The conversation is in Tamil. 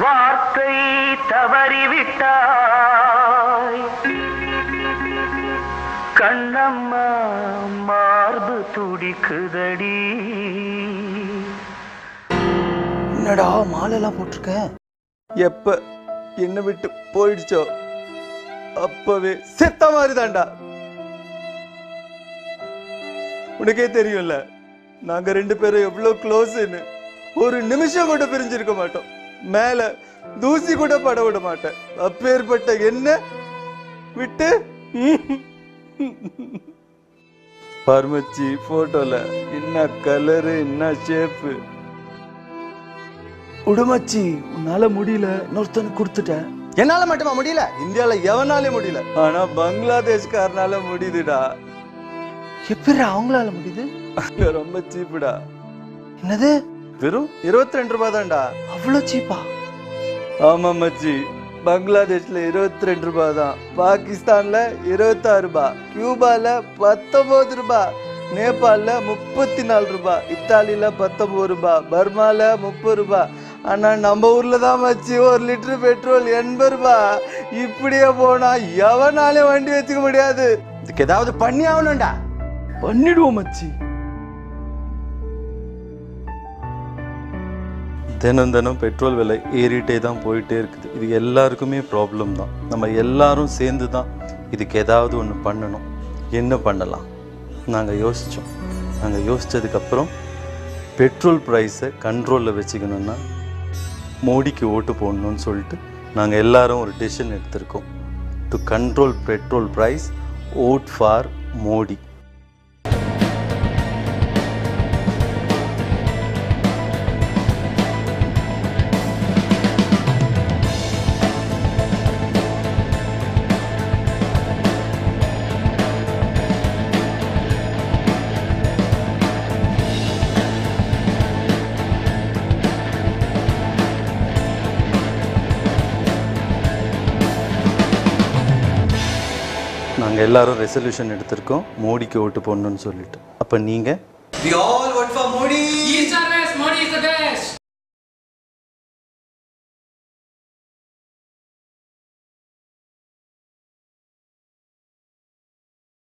வார்த்தை தவறிவிட்டாய். கண்ணம்மா மார்பு துடிக்குதடி. என்னடா மாலைலாம் போட்டிருக்க? எப்ப? என்ன விட்டு போயிடுச்சோ? அப்பவே செத்த மாதிரி தான்டா உனக்கே தெரியும்ல நாங்க ரெண்டு பேரும் எவ்வளவு க்ளோஸ்ன்னு ஒரு நிமிஷம் கூட பிரிஞ்சிருக்க மாட்டோம். மேல தூசி கூட பட விட மாட்டேன். அப்பேற்பட்ட என்ன? விட்டு? பர்மச்சி போட்டோல என்ன கலரு என்ன ஷேப்பு உடுமச்சி உன்னால முடியல. இன்னொருத்தனுக்கு கொடுத்துட்டேன். என்னால மட்டுமா முடியல? இந்தியால எவனாலே முடியல. ஆனா பங்களாதேஷ்காரனால முடியுதுடா. எப்படி அவங்களால முடியுது? ரொம்ப சீப்புடா. என்னது? வெறும் இருபத்தி ரெண்டு ரூபாய் தான்டா அவ்வளோ சீப்பா? ஆமா மச்சி. பங்களாதேஷ்ல இருபத்தி ரெண்டு ரூபாய் தான் பாகிஸ்தான்ல இருபத்தாறு ரூபாய் கியூபால பத்தொன்பது ரூபாய் நேபாள்ல முப்பத்தி நாலு ரூபாய் இத்தாலியில பத்தொன்பது ரூபாய் பர்மால முப்பது ரூபாய் ஆனா நம்ம ஊர்ல தான் மச்சி ஒரு லிட்டர் பெட்ரோல் எண்பது ரூபாய் இப்படியே போனா எவனாலே வண்டி வச்சுக்க முடியாது. இதுக்கு ஏதாவது பண்ணி ஆகணும்டா பண்ணிடுவோம் மச்சி. தினம் தினம் பெட்ரோல் விலை ஏறிட்டே தான் போயிட்டே இருக்குது. இது எல்லாருக்குமே ப்ராப்ளம் தான். நம்ம எல்லாரும் சேர்ந்து தான் இதுக்கு ஏதாவது ஒன்று பண்ணணும். என்ன பண்ணலாம்? நாங்கள் யோசித்தோம் நாங்கள் யோசித்ததுக்கப்புறம் பெட்ரோல் ப்ரைஸை கண்ட்ரோலில் வச்சுக்கணுன்னா மோடிக்கு ஓட்டு போடணும்னு சொல்லிட்டு நாங்கள் எல்லாரும் ஒரு டெசிஷன் எடுத்திருக்கோம். To control petrol price vote for Modi. நாங்கள் எல்லாரும் ரெசல்யூஷன் எடுத்திருக்கோம். மோடிக்கு ஓட்டு போடணும்னு சொல்லிட்டு. அப்போ நீங்கள்